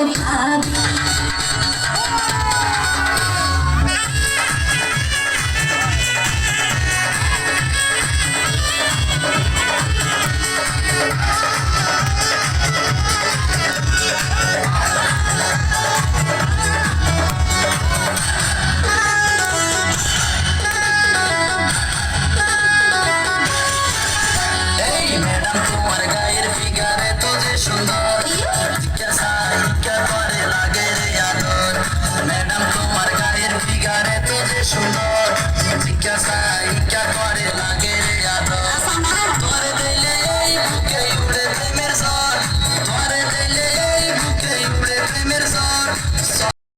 อาบ সুন্দর জিজ্ঞাসা